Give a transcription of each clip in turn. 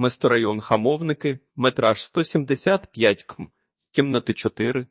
Месторайон Хамовники, метраж 175 км, кімнати 4,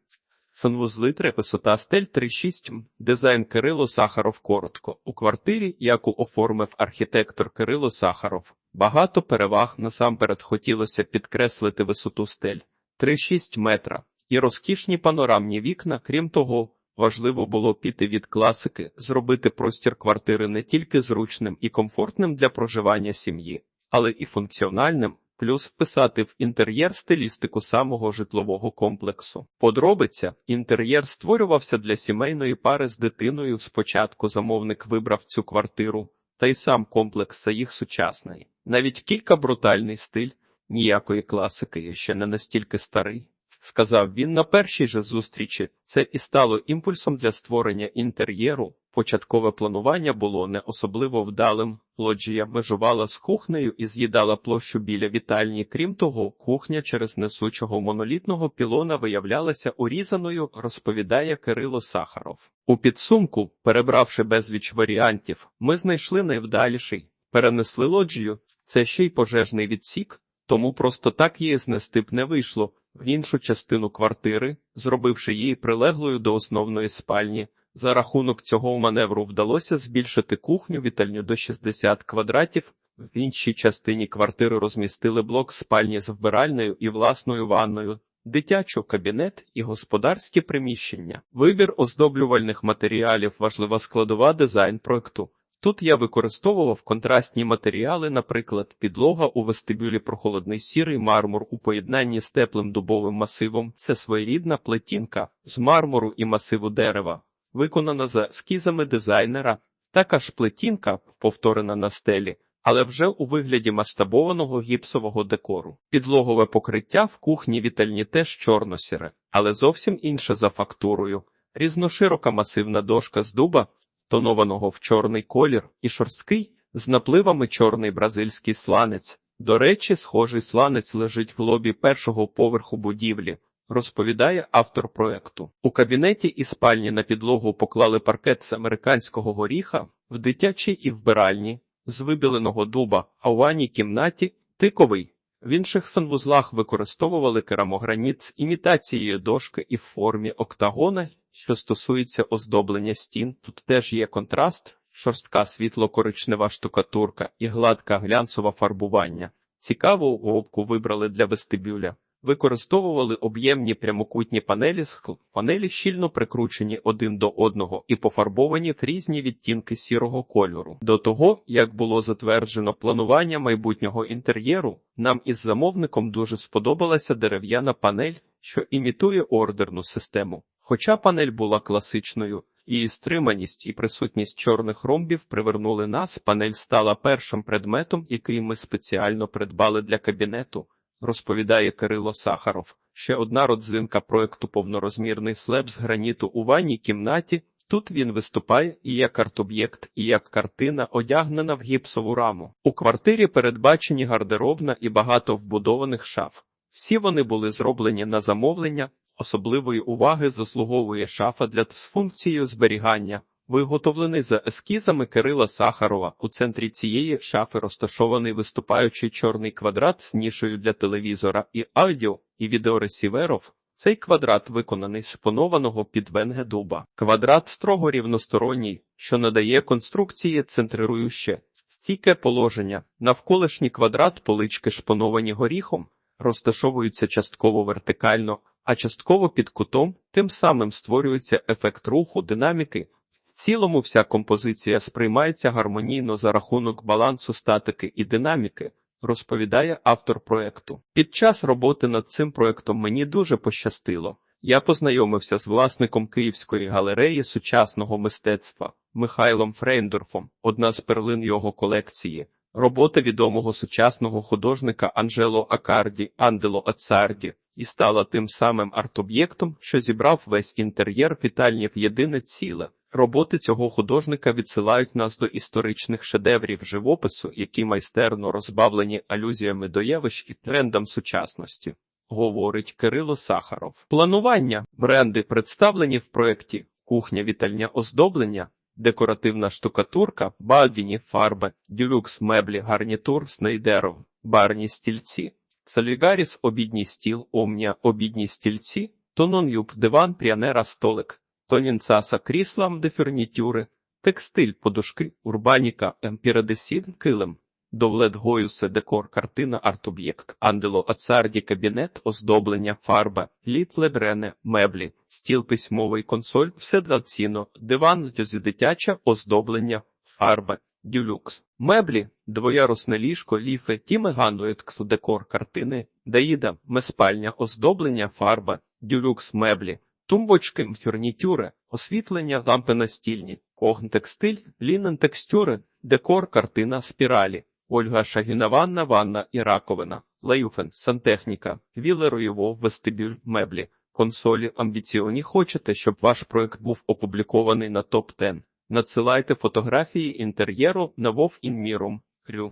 санвузли 3, висота стель 3,6 м, дизайн Кирило Сахаров коротко. У квартирі, яку оформив архітектор Кирило Сахаров, багато переваг. Насамперед хотілося підкреслити висоту стель 3,6 метра. І розкішні панорамні вікна, крім того, Важливо було піти від класики, зробити простір квартири не тільки зручним і комфортним для проживання сім'ї, але і функціональним, плюс вписати в інтер'єр стилістику самого житлового комплексу. Подробиця інтер'єр створювався для сімейної пари з дитиною. Спочатку замовник вибрав цю квартиру, та й сам комплекс за їх сучасний. Навіть кілька брутальний стиль, ніякої класики, ще не настільки старий. Сказав він на першій же зустрічі, це і стало імпульсом для створення інтер'єру. Початкове планування було не особливо вдалим. Лоджія межувала з кухнею і з'їдала площу біля вітальні. Крім того, кухня через несучого монолітного пілона виявлялася урізаною, розповідає Кирило Сахаров. У підсумку, перебравши безліч варіантів, ми знайшли найвдаліший, перенесли лоджію. Це ще й пожежний відсік, тому просто так її знести б не вийшло в іншу частину квартири, зробивши її прилеглою до основної спальні. За рахунок цього маневру вдалося збільшити кухню вітальню до 60 квадратів. В іншій частині квартири розмістили блок спальні з вбиральною і власною ванною, дитячу кабінет і господарські приміщення. Вибір оздоблювальних матеріалів важлива складова дизайн проекту. Тут я використовував контрастні матеріали, наприклад, підлога у вестибюлі прохолодний сірий мармур у поєднанні з теплим дубовим масивом. Це своєрідна плетінка з мармуру і масиву дерева, виконана за ескізами дизайнера. Така ж плетінка, повторена на стелі, але вже у вигляді масштабованого гіпсового декору. Підлогове покриття в кухні вітальні теж чорно-сіре, але зовсім інше за фактурою. Різноширока масивна дошка з дуба тонованого в чорний колір, і шорсткий, з напливами чорний бразильський сланець. До речі, схожий сланець лежить в лобі першого поверху будівлі, розповідає автор проекту. У кабінеті і спальні на підлогу поклали паркет з американського горіха, в дитячій і вбиральні, з вибіленого дуба, а у ванній кімнаті тиковий. В інших санвузлах використовували керамограніт з імітацією дошки і в формі октагона, що стосується оздоблення стін. Тут теж є контраст, шорстка світло-коричнева штукатурка і гладка глянцова фарбування. Цікаву обку вибрали для вестибюля. Використовували об'ємні прямокутні панелі з. Панелі щільно прикручені один до одного і пофарбовані в різні відтінки сірого кольору. До того, як було затверджено планування майбутнього інтер'єру, нам із замовником дуже сподобалася дерев'яна панель, що імітує ордерну систему. Хоча панель була класичною, її стриманість і присутність чорних ромбів привернули нас. Панель стала першим предметом, який ми спеціально придбали для кабінету розповідає Кирило Сахаров. Ще одна родзинка проекту повнорозмірний слеп з граніту у ванній кімнаті. Тут він виступає і як арт-об'єкт, і як картина, одягнена в гіпсову раму. У квартирі передбачені гардеробна і багато вбудованих шаф. Всі вони були зроблені на замовлення, особливої уваги заслуговує шафа для з функцією зберігання, Виготовлений за ескізами Кирила Сахарова. У центрі цієї шафи розташований виступаючий чорний квадрат з нішею для телевізора і аудіо і відеоресіверов. Цей квадрат виконаний з шпонованого підвенге дуба. Квадрат строго рівносторонній, що надає конструкції центрирующе, стійке положення. Навколишній квадрат полички шпоновані горіхом, розташовуються частково вертикально, а частково під кутом, тим самим створюється ефект руху, динаміки цілому вся композиція сприймається гармонійно за рахунок балансу статики і динаміки, розповідає автор проекту. Під час роботи над цим проектом мені дуже пощастило. Я познайомився з власником Київської галереї сучасного мистецтва Михайлом Фрейндорфом, одна з перлин його колекції. Робота відомого сучасного художника Анджело Акарді Андело Ацарді і стала тим самим арт-об'єктом, що зібрав весь інтер'єр вітальні в єдине ціле. Роботи цього художника відсилають нас до історичних шедеврів живопису, які майстерно розбавлені алюзіями до явищ і трендам сучасності, говорить Кирило Сахаров. Планування бренди представлені в проєкті кухня вітальня оздоблення, декоративна штукатурка, бальдіні, фарби, дюлюкс, меблі, гарнітур, снейдеров, барні стільці, Солігаріс обідній стіл, Омня обідні стільці, Тонон юб диван, прянера столик, Тонінцаса кріслам де фурнітюри, Текстиль, подушки, урбаніка, емпіредесін, килим. Довлет Гоюсе, декор, картина, арт-об'єкт, Андело Ацарді, кабінет, оздоблення, фарба, літ лебрене, меблі, стіл письмовий, консоль, все ціно, диван, дюзі дитяча, оздоблення, фарба, дюлюкс. Меблі, двоярусне ліжко, ліфе, тіме гануєтксу, декор, картини, даїда, меспальня, оздоблення, фарба, дюлюкс, меблі, тумбочки, фурнітюри, освітлення, лампи настільні, когн текстиль, лінен текстюри, декор, картина, спіралі. Ольга Шагіна ванна, ванна і раковина, лаюфен, сантехніка, вілероєво, вестибюль, меблі, консолі, амбіціоні. Хочете, щоб ваш проект був опублікований на топ 10 Надсилайте фотографії інтер'єру на Вов Інмірум. Рю.